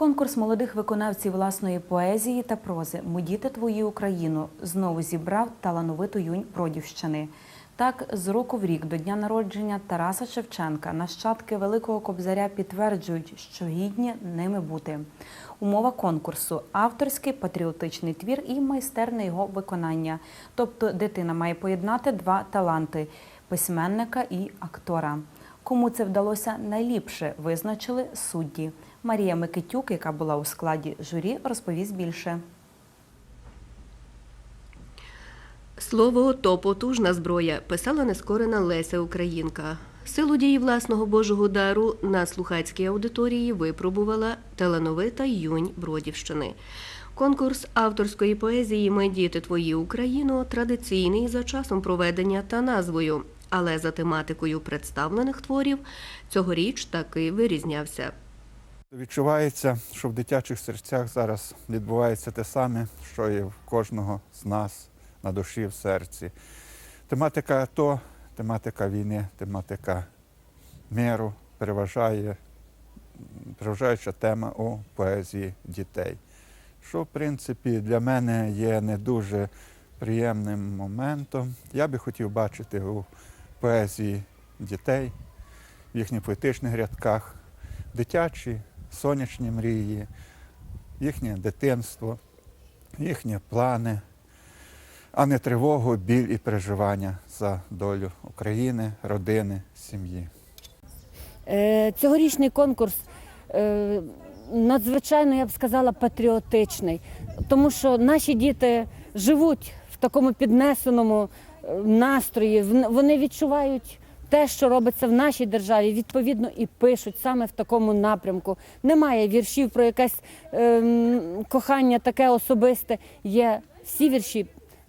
Конкурс молодих виконавців власної поезії та прози Ми діти твої Україну знову зібрав талановиту юнь Бродівщини. Так, з року в рік до дня народження Тараса Шевченка нащадки Великого Кобзаря підтверджують, що гідні ними бути. Умова конкурсу авторський патріотичний твір і майстерне його виконання. Тобто дитина має поєднати два таланти письменника і актора. Кому це вдалося найліпше, визначили судді. Марія Микитюк, яка була у складі журі, розповість більше. Слово то потужна зброя писала нескорена Леся Українка. Силу дії власного Божого дару на слухацькій аудиторії випробувала талановита юнь Бродівщини. Конкурс авторської поезії Ми діти твої Україну традиційний за часом проведення та назвою, але за тематикою представлених творів цьогоріч таки вирізнявся. Відчувається, що в дитячих серцях зараз відбувається те саме, що і в кожного з нас на душі, в серці. Тематика АТО, тематика війни, тематика миру переважає, переважаюча тема у поезії дітей. Що, в принципі, для мене є не дуже приємним моментом. Я би хотів бачити у поезії дітей, в їхніх поетичних рядках, дитячі сонячні мрії, їхнє дитинство, їхні плани, а не тривогу, біль і переживання за долю України, родини, сім'ї. Е, Цьогорічний конкурс е, надзвичайно, я б сказала, патріотичний, тому що наші діти живуть в такому піднесеному е, настрої, вони відчувають те, що робиться в нашій державі, відповідно і пишуть саме в такому напрямку. Немає віршів про якесь ем, кохання таке особисте. Є всі вірші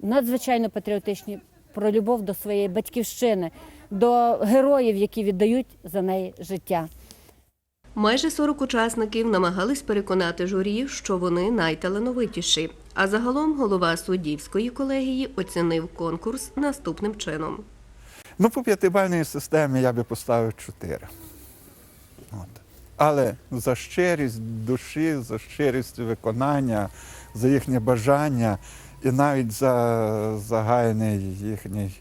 надзвичайно патріотичні про любов до своєї батьківщини, до героїв, які віддають за неї життя. Майже 40 учасників намагались переконати журі, що вони найталановитіші. А загалом голова суддівської колегії оцінив конкурс наступним чином. Ну, по п'ятибальній системі я би поставив чотири. От. Але за щирість душі, за щирість виконання, за їхнє бажання і навіть за загальний їхній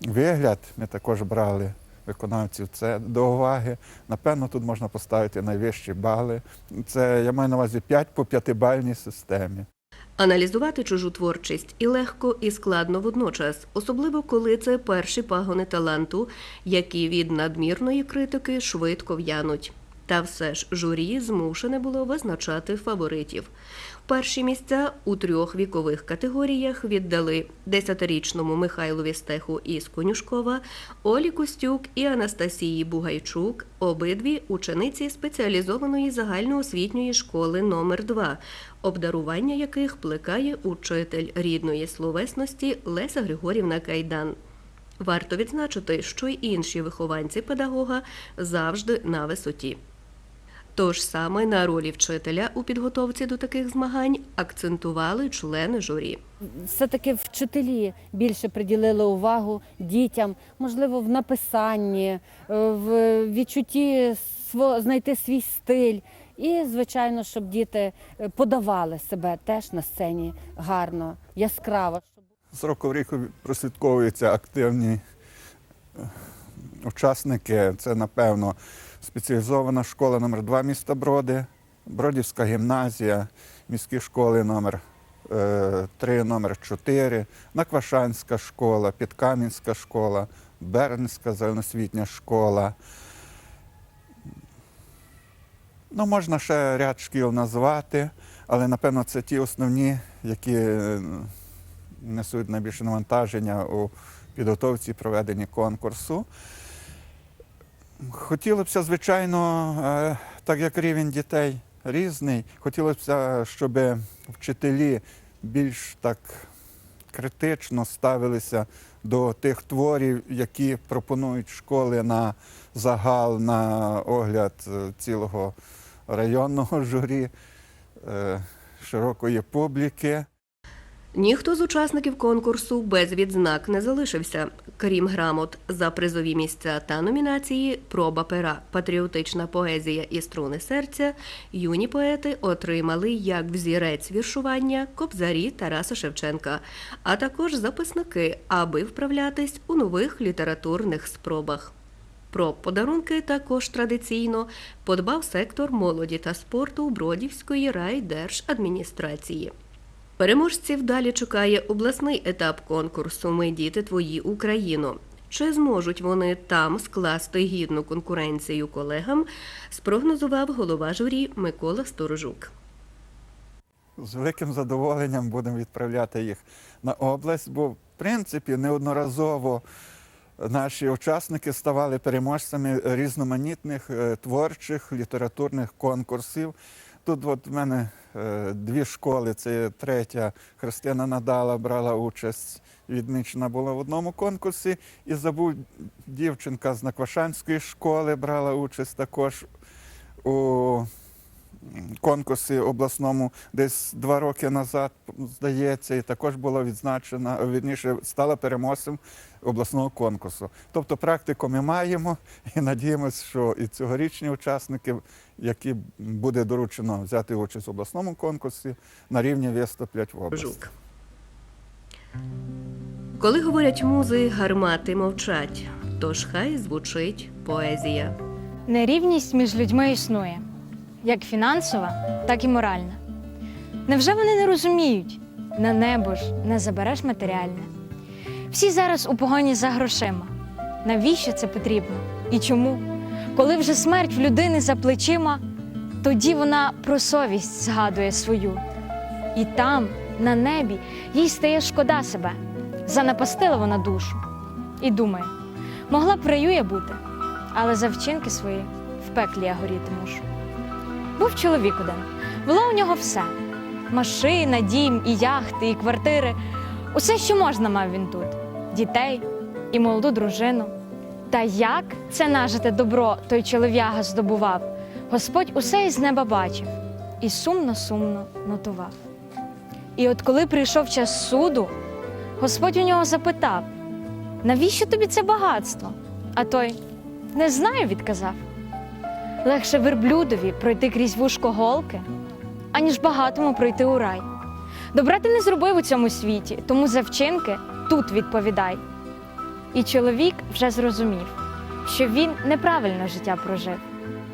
вигляд ми також брали виконавців це до уваги. Напевно, тут можна поставити найвищі бали. Це я маю на увазі 5 по п'ятибальній системі. Аналізувати чужу творчість і легко, і складно водночас, особливо коли це перші пагони таланту, які від надмірної критики швидко в'януть. Та все ж журі змушене було визначати фаворитів. Перші місця у трьох вікових категоріях віддали 10-річному Михайлові Стеху із Конюшкова, Олі Костюк і Анастасії Бугайчук, обидві учениці спеціалізованої загальноосвітньої школи номер 2 обдарування яких плекає учитель рідної словесності Леся Григорівна Кайдан. Варто відзначити, що й інші вихованці педагога завжди на висоті. Тож саме на ролі вчителя у підготовці до таких змагань акцентували члени журі. Все-таки вчителі більше приділили увагу дітям, можливо, в написанні, е, в відчутті знайти свій стиль. І, звичайно, щоб діти е, подавали себе теж на сцені гарно, яскраво. З року в рік прослідковуються активні е, учасники. Це, напевно, спеціалізована школа номер 2 міста Броди, Бродівська гімназія, міські школи номер 3, номер 4, Наквашанська школа, Підкам'янська школа, Бернська загальноосвітня школа. Ну, можна ще ряд шкіл назвати, але напевно це ті основні, які е, несуть найбільше навантаження у підготовці проведенні конкурсу. Хотілося б, звичайно, е, так як рівень дітей різний, хотілося б, щоб вчителі більш так критично ставилися до тих творів, які пропонують школи на загал, на огляд е, цілого районного журі, е, широкої публіки. Ніхто з учасників конкурсу без відзнак не залишився. Крім грамот за призові місця та номінації Проба пера, патріотична поезія і струни серця. Юні поети отримали як взірець віршування кобзарі Тараса Шевченка, а також записники, аби вправлятись у нових літературних спробах. Про подарунки також традиційно подбав сектор молоді та спорту Бродівської райдержадміністрації. Переможців далі чекає обласний етап конкурсу Ми діти твої Україно. Чи зможуть вони там скласти гідну конкуренцію колегам? Спрогнозував голова журі Микола Сторожук. З великим задоволенням будемо відправляти їх на область, бо в принципі неодноразово наші учасники ставали переможцями різноманітних е, творчих літературних конкурсів. Тут от в мене дві школи. Це третя Христина Надала брала участь, Віднична була в одному конкурсі. І забув дівчинка з Наквашанської школи брала участь також у конкурсі обласному десь два роки назад, здається, і також була відзначена, вірніше, стала переможцем обласного конкурсу. Тобто практику ми маємо і надіємося, що і цьогорічні учасники, які буде доручено взяти участь в обласному конкурсі, на рівні виступлять в області. Коли говорять музи, гармати мовчать, тож хай звучить поезія. Нерівність між людьми існує, як фінансова, так і моральна. Невже вони не розуміють? На небо ж не забереш матеріальне. Всі зараз у погоні за грошима. Навіщо це потрібно? І чому? Коли вже смерть в людини за плечима, тоді вона про совість згадує свою. І там, на небі, їй стає шкода себе. Занапастила вона душу. І думає, могла б в раю я бути, але за вчинки свої в пеклі я горіти мушу. Був чоловік один, було у нього все: машина, дім, і яхти, і квартири. Усе, що можна, мав він тут: дітей і молоду дружину. Та як це нажите добро той чолов'яга здобував, Господь усе із неба бачив і сумно-сумно нотував. І от коли прийшов час суду, Господь у нього запитав: навіщо тобі це багатство? А той не знаю, відказав. Легше верблюдові пройти крізь вушко голки, аніж багатому пройти у рай. Добра ти не зробив у цьому світі, тому за вчинки тут відповідай. І чоловік вже зрозумів, що він неправильно життя прожив.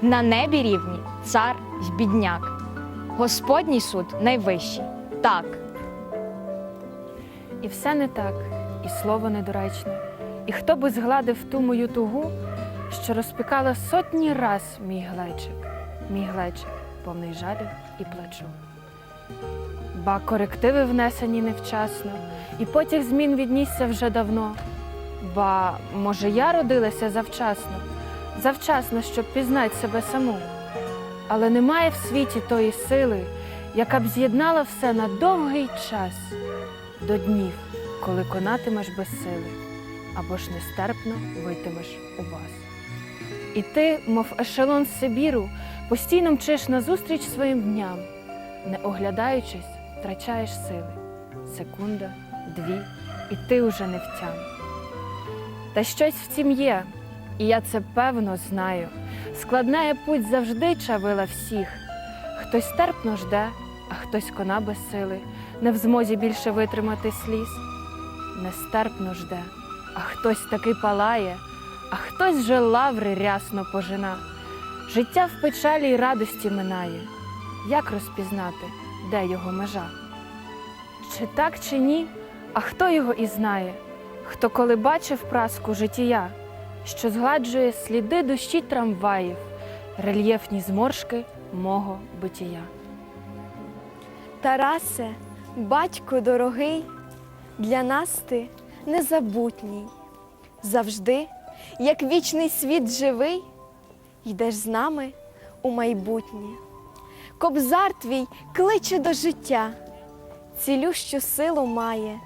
На небі рівні цар й бідняк. Господній суд найвищий. Так. І все не так, і слово недоречне. І хто би згладив ту мою тугу, що розпікала сотні раз мій глечик, мій глечик, повний жалю і плачу. Ба корективи внесені невчасно, і потяг змін віднісся вже давно. Ба, може, я родилася завчасно, завчасно, щоб пізнать себе саму. Але немає в світі тої сили, яка б з'єднала все на довгий час до днів, коли конатимеш без сили, або ж нестерпно витимеш у бас. І ти, мов ешелон Сибіру, постійно мчиш назустріч своїм дням, не оглядаючись, втрачаєш сили. Секунда, дві, і ти уже не втям. Та щось в цім є, і я це певно знаю. Складнає путь завжди чавила всіх. Хтось терпно жде, а хтось кона без сили, не в змозі більше витримати сліз. Нестерпно жде, а хтось таки палає, а хтось же лаври рясно пожина. Життя в печалі й радості минає. Як розпізнати, де його межа? Чи так, чи ні, а хто його і знає, хто коли бачив праску життя, що згладжує сліди душі трамваїв, рельєфні зморшки мого битія. Тарасе, батько дорогий, для нас ти незабутній. Завжди, як вічний світ живий, йдеш з нами у майбутнє. Кобзар твій кличе до життя, цілющу силу має,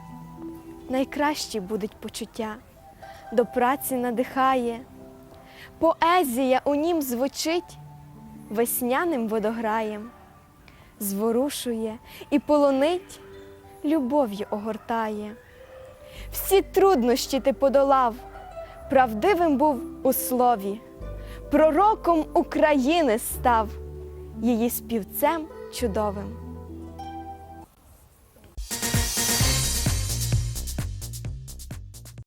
найкращі будуть почуття, до праці надихає. Поезія у нім звучить весняним водограєм зворушує і полонить любов'ю огортає. Всі труднощі ти подолав, правдивим був у слові, пророком України став, її співцем чудовим.